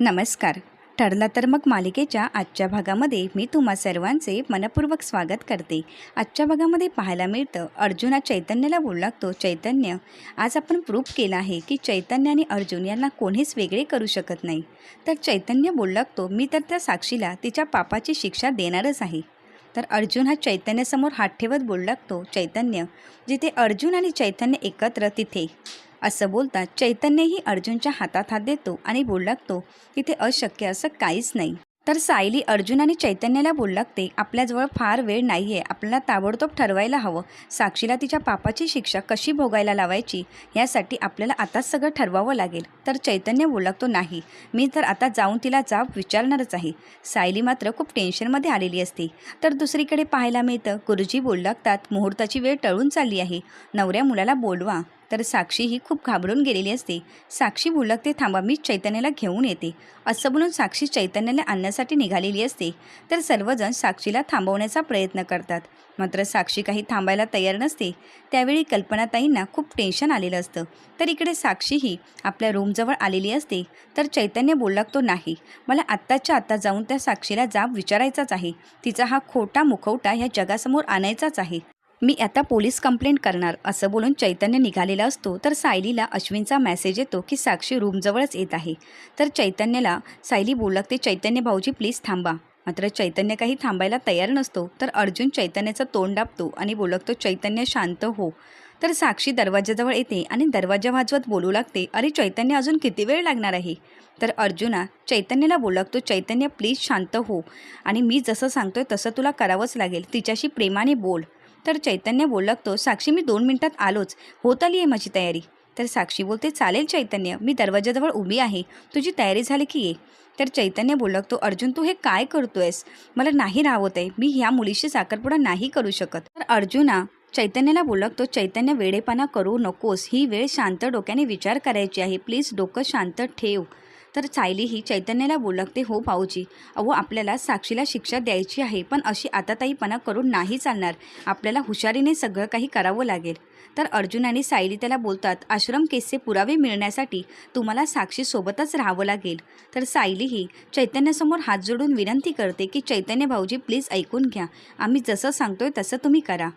नमस्कार. ठरला तर मग मालिकेच्या आजच्या भागामध्ये मी तुम्हा सर्वांचे मनपूर्वक स्वागत करते. आजच्या भागामध्ये पाहायला मिळतं अर्जुन हा चैतन्याला बोलू लागतो. चैतन्य आज आपण प्रूफ केला आहे की चैतन्य आणि अर्जुन यांना कोणीच वेगळे करू शकत नाही. तर चैतन्य बोलू लागतो मी तर त्या साक्षीला तिच्या पापाची शिक्षा देणारच आहे. तर अर्जुन हा चैतन्यासमोर हात ठेवत बोलू लागतो चैतन्य जिथे अर्जुन आणि चैतन्य एकत्र तिथे. असं बोलता चैतन्यही अर्जुनच्या हातात हात देतो आणि बोलू लागतो तिथे अशक्य असं काहीच नाही. तर सायली अर्जुन आणि चैतन्याला बोलू लागते आपल्याजवळ फार वेळ नाही आहे आपल्याला ताबडतोब ठरवायला हवं. साक्षीला तिच्या पापाची शिक्षा कशी भोगायला लावायची यासाठी आपल्याला आताच सगळं ठरवावं लागेल. तर चैतन्य बोलू लागतो नाही मी तर आता जाऊन तिला जाब विचारणारच आहे. सायली मात्र खूप टेन्शनमध्ये आलेली असते. तर दुसरीकडे पाहायला मिळतं गुरुजी बोलू लागतात मुहूर्ताची वेळ टळून चालली आहे. नवऱ्या मुलाला बोलवा. तर साक्षी ही खूप घाबरून गेलेली असते. साक्षी बोलू ते थांबा मी चैतन्याला घेऊन येते. असं बोलून साक्षी चैतन्याला आणण्यासाठी निघालेली असते. तर सर्वजण साक्षीला थांबवण्याचा प्रयत्न करतात. मात्र साक्षी काही थांबायला तयार नसते. त्यावेळी कल्पनाताईंना खूप टेन्शन आलेलं असतं. तर इकडे साक्षी ही आपल्या रूमजवळ आलेली असते. तर चैतन्य बोलला तो नाही मला आत्ताच्या आत्ता जाऊन त्या साक्षीला जाब विचारायचाच आहे. तिचा हा खोटा मुखवटा ह्या जगासमोर आणायचाच आहे. मी आता पोलीस कंप्लेंट करणार असं बोलून चैतन्य निघालेला असतो तर सायलीला अश्विनचा मेसेज येतो की साक्षी रूमजवळच येत आहे. तर चैतन्याला सायली बोलू लागते चैतन्य भाऊजी प्लीज थांबा. मात्र चैतन्य काही थांबायला तयार नसतो तर अर्जुन चैतन्याचं तोंड दाबतो आणि बोलकतो चैतन्य शांत हो. तर साक्षी दरवाजाजवळ येते आणि दरवाजा वाजवत बोलू लागते अरे चैतन्य अजून किती वेळ लागणार आहे? तर अर्जुना चैतन्याला बोलकतो चैतन्य प्लीज शांत हो. आणि मी जसं सांगतोय तसं तुला करावंच लागेल तिच्याशी प्रेमाने बोल. तर चैतन्य बोलतो साक्षी मी दोन मिनटात आलोच. होत आली आहे माझी तयारी. तर साक्षी बोलते चालेल चैतन्य मी दरवाजाजवळ उभी आहे. तुझी तयारी झाली की ये. तर चैतन्य बोलतो अर्जुन तू हे काय करतोयस? मला नाही राहवत आहे. मी ह्या मुलीशी साखरपुडा नाही करू शकत. तर अर्जुना चैतन्याला बोलतो चैतन्य वेडेपणा करू नकोस. ही वेळ शांत डोक्याने विचार करायची आहे. प्लीज डोकं शांत ठेव. तर सायली ही चैतन्याला बोलू लागते हो भाऊजी अहो आपल्याला साक्षीला शिक्षा द्यायची आहे पण अशी आताताईपणा करून नाही चालणार. आपल्याला हुशारीने सगळं काही करावं लागेल. तर अर्जुन आणि सायली त्याला बोलतात आश्रम केसचे पुरावे मिळण्यासाठी तुम्हाला साक्षीसोबतच राहावं लागेल. तर सायली ही चैतन्यासमोर हात जोडून विनंती करते की चैतन्य भाऊजी प्लीज ऐकून घ्या. आम्ही जसं सांगतोय तसं तुम्ही करा.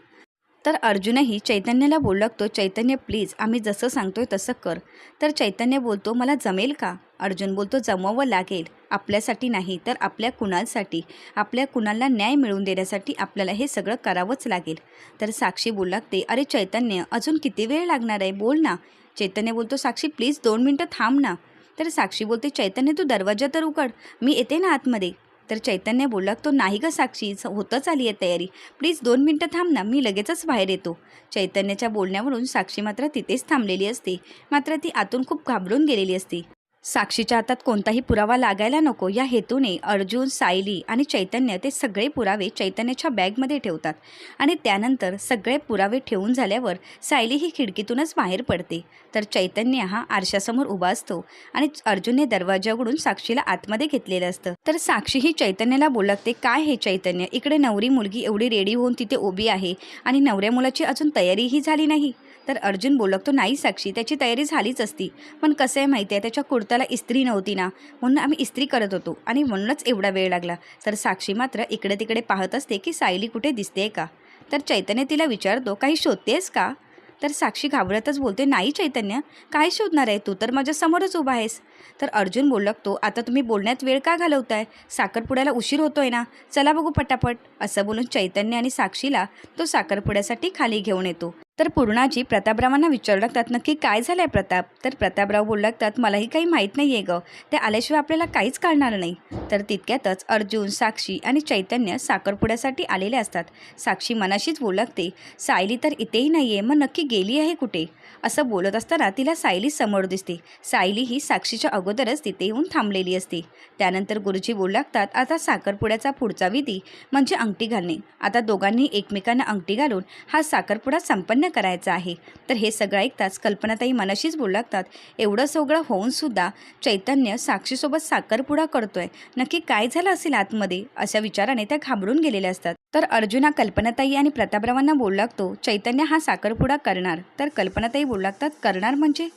तर अर्जुनही चैतन्याला बोलू लागतो चैतन्य प्लीज आम्ही जसं सांगतोय तसं कर. तर चैतन्य बोलतो मला जमेल का? अर्जुन बोलतो जमवावं लागेल आपल्यासाठी नाही तर आपल्या कुणालसाठी? आपल्या कुणाला न्याय मिळवून देण्यासाठी आपल्याला हे सगळं करावंच लागेल. तर साक्षी बोलू लागते अरे चैतन्य अजून किती वेळ लागणार आहे? बोल ना. चैतन्य बोलतो साक्षी प्लीज दोन मिनटं थांब ना. तर साक्षी बोलते चैतन्य तू दरवाजा तर उघड मी येते ना आतमध्ये. तर चैतन्य बोलला तो नाही ग साक्षी होतच आली आहे तयारी. प्लीज दोन मिनटं थांब ना मी लगेचच बाहेर येतो. चैतन्याच्या बोलण्यावरून साक्षी मात्र तिथेच थांबलेली असते. मात्र ती आतून खूप घाबरून गेलेली असते. साक्षीच्या हातात कोणताही पुरावा लागायला नको. या हेतूने अर्जुन सायली आणि चैतन्य ते सगळे पुरावे चैतन्याच्या बॅगमध्ये ठेवतात आणि त्यानंतर सगळे पुरावे ठेवून झाल्यावर सायली ही खिडकीतूनच बाहेर पडते. तर चैतन्य हा आरशासमोर उभा असतो आणि अर्जुनने दरवाजा उघडून साक्षीला आतमध्ये घेतलेलं असतं. तर साक्षी ही चैतन्याला बोलकते काय हे चैतन्य? इकडे नवरी मुलगी एवढी रेडी होऊन तिथे उभी आहे आणि नवऱ्या मुलाची अजून तयारीही झाली नाही. तर अर्जुन बोलकतो नाही साक्षी त्याची तयारी झालीच असती. पण कसं आहे माहिती आहे त्याच्या कुर्ताला इस्त्री नव्हती ना. म्हणून आम्ही इस्त्री करत होतो आणि म्हणूनच एवढा वेळ लागला. तर साक्षी मात्र इकडे तिकडे पाहत असते की सायली कुठे दिसते का? तर चैतन्य तिला विचारतो काही शोधतेस का? तर साक्षी घाबरतच बोलते नाही चैतन्य. काय शोधणार आहे तू? तर माझ्यासमोरच उभा आहेस. तर अर्जुन बोलतो आता तुम्ही बोलण्यात वेळ का घालवताय? साखरपुड्याला उशीर होतोय ना. चला बघू पटापट. असं बोलून चैतन्य आणि साक्षीला तो साखरपुड्यासाठी खाली घेऊन येतो. तर पूर्णाजी प्रतापरावांना विचारू लागतात नक्की काय झालं आहे प्रताप? तर प्रतापराव बोलू लागतात मलाही काही माहीत नाही आहे गं. ते आल्याशिवाय आपल्याला काहीच कळणार नाही. तर तितक्यातच अर्जुन साक्षी आणि चैतन्य साखरपुड्यासाठी आलेले असतात. साक्षी मनाशीच बोलू लागते सायली तर इथेही नाही आहे मग नक्की गेली आहे कुठे? असं बोलत असताना तिला सायली समोर दिसते. सायली ही साक्षीच्या अगोदरच तिथे येऊन थांबलेली असते. त्यानंतर गुरुजी बोलू लागतात आता साखरपुड्याचा पुढचा विधी म्हणजे अंगठी घालणे. आता दोघांनी एकमेकांना अंगठी घालून हा साखरपुडा संपन्न करायचा आहे. तर हे सगळं ऐकताच कल्पनाताई मनाशीच बोलू लागतात एवढं सगळं होऊन सुद्धा चैतन्य साक्षीसोबत साखरपुडा करतोय. नक्की काय झालं असेल आतमध्ये? अशा विचाराने त्या घाबरून गेलेल्या असतात. तर अर्जुना कल्पनाताई आणि प्रतापरावांना बोलू लागतो चैतन्य हा साखरपुडा करणार. तर कल्पनाताई बोलू लागतात करणार म्हणजे?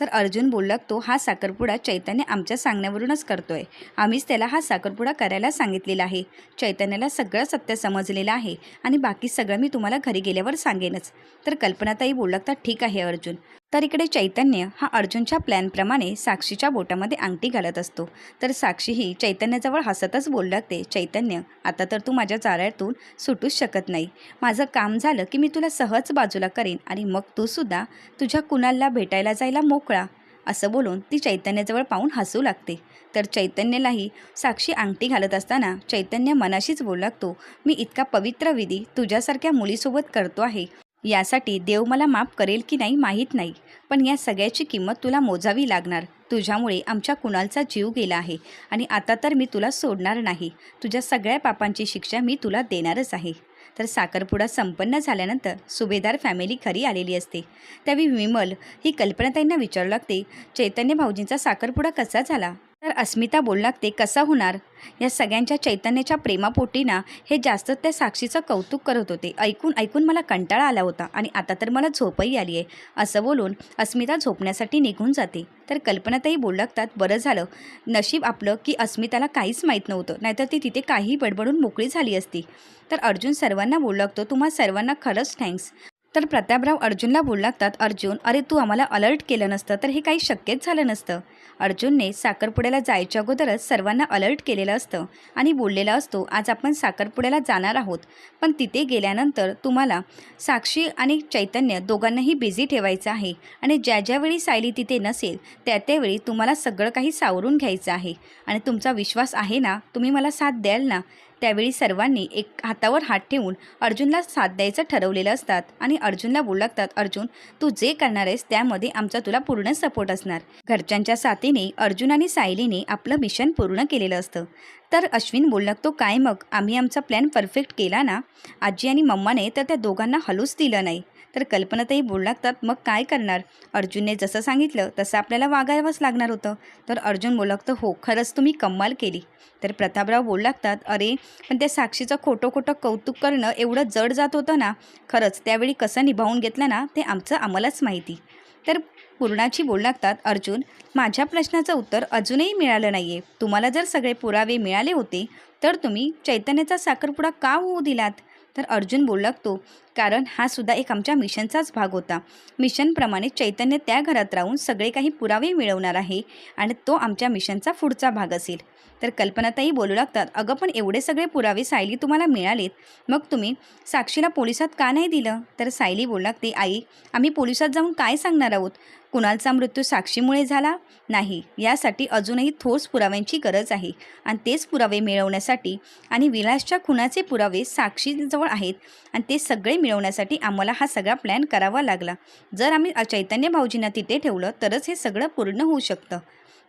तर अर्जुन बोलू लागतो हा साखरपुडा चैतन्य आमच्या सांगण्यावरूनच करतोय. आम्हीच त्याला हा साखरपुडा करायला सांगितलेला आहे. चैतन्याला सगळं सत्य समजलेलं आहे आणि बाकी सगळं मी तुम्हाला घरी गेल्यावर सांगेनच. तर कल्पनाताई बोलू लागतात ठीक आहे अर्जुन. तर इकडे चैतन्य हा अर्जुनच्या प्लॅनप्रमाणे साक्षीच्या बोटामध्ये अंगठी घालत असतो. तर साक्षी ही चैतन्याजवळ हसतच बोलू लागते. चैतन्य आता तर तू माझ्या चाऱ्यातून सुटूच शकत नाही. माझं काम झालं की मी तुला सहज बाजूला करेन आणि मग तूसुद्धा तुझ्या कुणाला भेटायला जायला मोकळा असं बोलून ती चैतन्याजवळ पाहून हसू लागते. तर चैतन्यालाही साक्षी अंगठी घालत असताना चैतन्य मनाशीच बोलू लागतो मी इतका पवित्र विधी तुझ्यासारख्या मुलीसोबत करतो आहे. यासाठी देव मला माफ करेल की नाही माहीत नाही. पण या सगळ्याची किंमत तुला मोजावी लागणार. तुझ्यामुळे आमच्या कुणालचा जीव गेला आहे आणि आता तर मी तुला सोडणार नाही. तुझ्या सगळ्या पापांची शिक्षा मी तुला देणारच आहे. तर साखरपुडा संपन्न झाल्यानंतर सुभेदार फॅमिली घरी आलेली असते. त्यावेळी विमल ही कल्पनाताईंना विचारू लागते चैतन्य भाऊजींचा साखरपुडा कसा झाला? तर अस्मिता बोलणार ते कसा होणार? या सगळ्यांच्या चैतन्याच्या प्रेमापोटीना हे जास्त त्या साक्षीचं कौतुक करत होते. ऐकून ऐकून मला कंटाळा आला होता आणि आता तर मला झोपही आली आहे. असं बोलून अस्मिता झोपण्यासाठी निघून जाते. तर कल्पनाताई बोलू लागतात बरं झालं. नशीब आपलं की अस्मिताला काहीच माहीत नव्हतं. नाहीतर ती तिथे काही बडबडून मोकळी झाली असती. तर अर्जुन सर्वांना बोलू लागतो तुम्हा सर्वांना खरंच थँक्स तर प्रतापराव अर्जुनला बोलू लागतात अर्जुन अरे तू आम्हाला अलर्ट केलं नसतं तर हे काही शक्यच झालं नसतं. अर्जुनने साखरपुड्याला जायच्या अगोदरच सर्वांना अलर्ट केलेलं असतं आणि बोललेला असतो आज आपण साखरपुड्याला जाणार आहोत. पण तिथे गेल्यानंतर तुम्हाला साक्षी आणि चैतन्य दोघांनाही बिझी ठेवायचं आहे आणि ज्या ज्यावेळी सायली तिथे नसेल त्या त्यावेळी तुम्हाला सगळं काही सावरून घ्यायचं आहे. आणि तुमचा विश्वास आहे ना? तुम्ही मला साथ द्याल ना? त्यावेळी सर्वांनी एक हातावर हात ठेवून अर्जुनला साथ द्यायचं ठरवलेलं असतात आणि अर्जुनला बोलू लागतात अर्जुन तू जे करणार आहेस त्यामध्ये आमचा तुला पूर्ण सपोर्ट असणार. घरच्यांच्या साथीने अर्जुन आणि सायलीने आपलं मिशन पूर्ण केलेलं असतं. तर अश्विन बोलू लागतो काय मग? आम्ही आमचा प्लॅन परफेक्ट केला ना? आजी आणि मम्माने तर त्या दोघांना हलूच दिलं नाही. तर कल्पनाताई बोलू लागतात मग काय करणार? अर्जुनने जसं सांगितलं तसं आपल्याला वागावंच लागणार होतं. तर अर्जुन बोलू लागतं हो खरंच तुम्ही कमाल केली. तर प्रतापराव बोलू लागतात अरे पण त्या साक्षीचं खोटं खोटं कौतुक करणं एवढं जड जात होतं ना खरंच त्यावेळी कसं निभावून घेतलं ना ते आमचं आम्हालाच माहिती. तर पूर्णाची बोल लागतात अर्जुन माझ्या प्रश्नाचं उत्तर अजूनही मिळालं नाही आहे तुम्हाला जर सगळे पुरावे मिळाले होते तर तुम्ही चैतन्याचा साखरपुडा का होऊ दिलात? तर अर्जुन बोलू लागतो कारण हा सुद्धा एक आमच्या मिशनचाच भाग होता. मिशनप्रमाणे चैतन्य त्या घरात राहून सगळे काही पुरावे मिळवणार आहे आणि तो आमच्या मिशनचा पुढचा भाग असेल. तर कल्पनाताही बोलू लागतात अगं पण एवढे सगळे पुरावे सायली तुम्हाला मिळालेत. मग तुम्ही साक्षीला पोलिसात का नाही दिलं? तर सायली बोलू लागते आई आम्ही पोलिसात जाऊन काय सांगणार आहोत? कुणालचा मृत्यू साक्षीमुळे झाला? नाही. यासाठी अजूनही ठोस पुराव्यांची गरज आहे. आणि तेच पुरावे मिळवण्यासाठी आणि विलासच्या खुनाचे पुरावे साक्षीजवळ आहेत आणि ते सगळे मिळवण्यासाठी आम्हाला हा सगळा प्लॅन करावा लागला. जर आम्ही चैतन्य भाऊजींना तिथे ठेवलं तरच हे सगळं पूर्ण होऊ शकतं.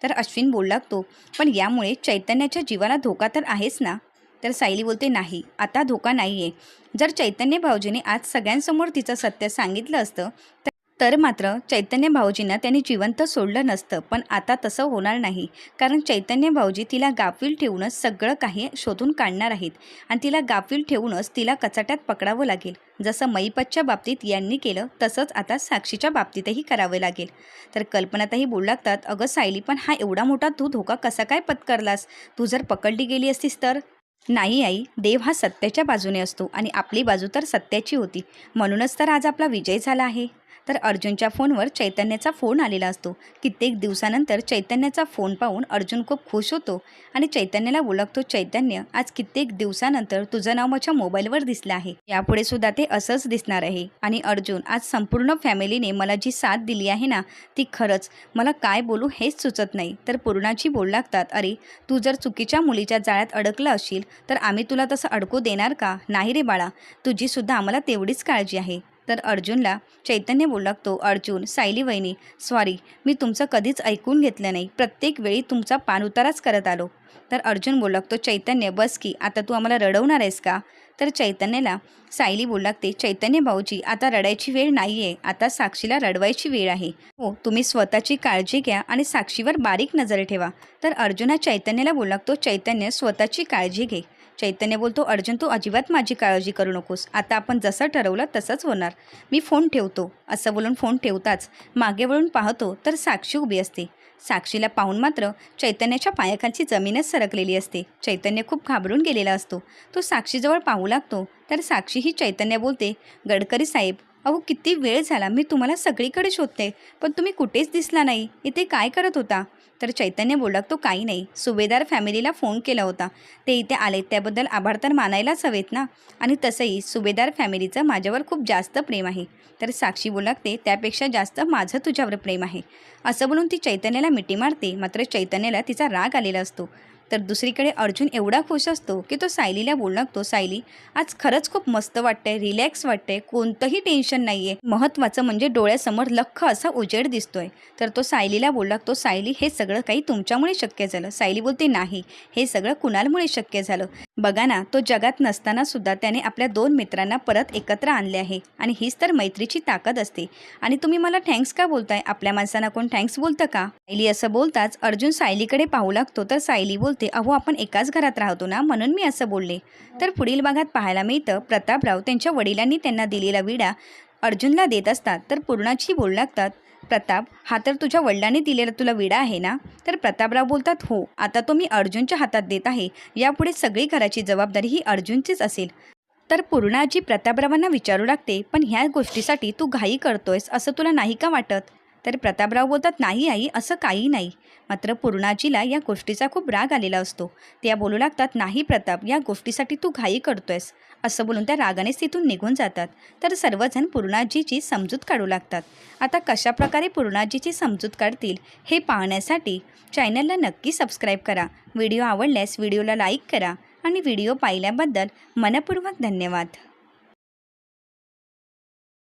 तर अश्विन बोलू लागतो पण यामुळे चैतन्याच्या जीवाला धोका तर आहेच ना? तर सायली बोलते नाही. आता धोका नाही आहे जर चैतन्य भाऊजीने आज सगळ्यांसमोर तिचं सत्य सांगितलं असतं तर तर मात्र चैतन्य भाऊजींना त्यांनी जिवंत सोडलं नसतं. पण आता तसं होणार नाही. कारण चैतन्य भाऊजी तिला गाफील ठेवूनच सगळं काही शोधून काढणार आहेत. आणि तिला गाफील ठेवूनच तिला कचाट्यात पकडावं लागेल. जसं मैपतच्या बाबतीत यांनी केलं तसंच आता साक्षीच्या बाबतीतही करावं लागेल. तर कल्पनातही बोलू लागतात अगं सायली पण हा एवढा मोठा तू धोका कसा काय पत्करलास? तू जर पकडली गेली असतीस तर? नाही आई देव हा सत्याच्या बाजूने असतो आणि आपली बाजू तर सत्याची होती. म्हणूनच तर आज आपला विजय झाला आहे. तर अर्जुनच्या फोनवर चैतन्याचा फोन आलेला असतो. कित्येक दिवसानंतर चैतन्याचा फोन पाहून अर्जुन खूप खुश होतो आणि चैतन्याला ओळखतो चैतन्य आज कित्येक दिवसानंतर तुझं नाव माझ्या मोबाईलवर दिसलं आहे. यापुढे सुद्धा ते असंच दिसणार आहे. आणि अर्जुन आज संपूर्ण फॅमिलीने मला जी साथ दिली आहे ना ती खरंच मला काय बोलू हेच सुचत नाही. तर पूर्णाची बोल लागतात अरे तू जर चुकीच्या मुलीच्या जाळ्यात अडकलं असशील तर आम्ही तुला तसं अडकू देणार का? नाही रे बाळा तुझीसुद्धा आम्हाला तेवढीच काळजी आहे. तर अर्जुनला चैतन्य बोलू लागतो अर्जुन सायली वहिनी सॉरी मी तुमचं कधीच ऐकून घेतलं नाही. प्रत्येक वेळी तुमचा पाणउताराच करत आलो. तर अर्जुन बोलू लागतो चैतन्य बस की आता तू आम्हाला रडवणार आहेस का? तर चैतन्याला सायली बोलू लागते चैतन्य भाऊजी आता रडायची वेळ नाही आहे आता साक्षीला रडवायची वेळ आहे. हो तुम्ही स्वतःची काळजी घ्या आणि साक्षीवर बारीक नजर ठेवा. तर अर्जुना चैतन्याला बोलू लागतो चैतन्य स्वतःची काळजी घे. चैतन्य बोलतो अर्जुन तू अजिबात माझी काळजी करू नकोस. आता आपण जसं ठरवलं तसंच होणार. मी फोन ठेवतो. असं बोलून फोन ठेवताच मागे वळून पाहतो तर साक्षी उभी असते. साक्षीला पाहून मात्र चैतन्याच्या पायाखालची जमीनच सरकलेली असते. चैतन्य खूप घाबरून गेलेला असतो. तो साक्षीजवळ पाहू लागतो. तर साक्षी ही चैतन्य बोलते गडकरी साहेब अहो किती वेळ झाला. मी तुम्हाला सगळीकडे शोधते. पण तुम्ही कुठेच दिसला नाही. इथे काय करत होता? तर चैतन्य बोलला तो काही नाही. सुभेदार फॅमिलीला फोन केला होता. ते इथे आले त्याबद्दल आभार तर मानायलाच हवेत ना? आणि तसंही सुभेदार फॅमिलीचं माझ्यावर खूप जास्त प्रेम आहे. तर साक्षी बोलू लागते त्यापेक्षा जास्त माझं तुझ्यावर प्रेम आहे. असं बोलून ती चैतन्याला मिठी मारते. मात्र चैतन्याला तिचा राग आलेला असतो. तर दुसरीकडे अर्जुन एवढा खुश असतो की तो सायलीला बोलू लागतो सायली आज खरंच खूप मस्त वाटतंय रिलॅक्स वाटतंय कोणतंही टेन्शन नाही आहे महत्त्वाचं म्हणजे डोळ्यासमोर लख्ख असा उजेड दिसतोय. तर तो सायलीला बोलू लागतो सायली हे सगळं काही तुमच्यामुळे शक्य झालं. सायली बोलते नाही हे सगळं कुणालमुळे शक्य झालं? बघा ना तो जगात नसताना सुद्धा त्याने आपल्या दोन मित्रांना परत एकत्र आणले आहे आणि हीच तर मैत्रीची ताकद असते. आणि तुम्ही मला थँक्स का बोलताय? आपल्या माणसांना कोण थँक्स बोलतं का? सायली असं बोलताच अर्जुन सायलीकडे पाहू लागतो तर सायली बोलते अहो आपण एकाच घरात राहतो ना म्हणून मी असं बोलले. तर पुढील भागात पाहायला मिळतं प्रतापराव त्यांच्या वडिलांनी त्यांना दिलेला विडा अर्जुनला देत असतात तर पूर्णाची बोलू लागतात. प्रताप हा तर तुझ्या वडिलांनी दिलेला तुला विडा आहे ना? तर प्रतापराव बोलतात हो आता तो मी अर्जुनच्या हातात देत आहे. यापुढे सगळी घराची जबाबदारी ही अर्जुनचीच असेल. तर पूर्णाजी प्रतापरावांना विचारू लागते पण ह्या गोष्टीसाठी तू घाई करतोयस असं तुला नाही का वाटत? तर प्रतापराव बोलतात नाही आई असं काही नाही. मात्र पूर्णाजीला या गोष्टीचा खूप राग आलेला असतो. त्या बोलू लागतात नाही प्रताप या गोष्टीसाठी तू घाई करतोयस. असं बोलून त्या रागानेच तिथून निघून जातात. तर सर्वजण पूर्णाजीची समजूत काढू लागतात. आता कशाप्रकारे पूर्णाजीची समजूत काढतील हे पाहण्यासाठी चॅनलला नक्की सबस्क्राईब करा. व्हिडिओ आवडल्यास व्हिडिओला लाईक करा आणि व्हिडिओ पाहिल्याबद्दल मनपूर्वक धन्यवाद.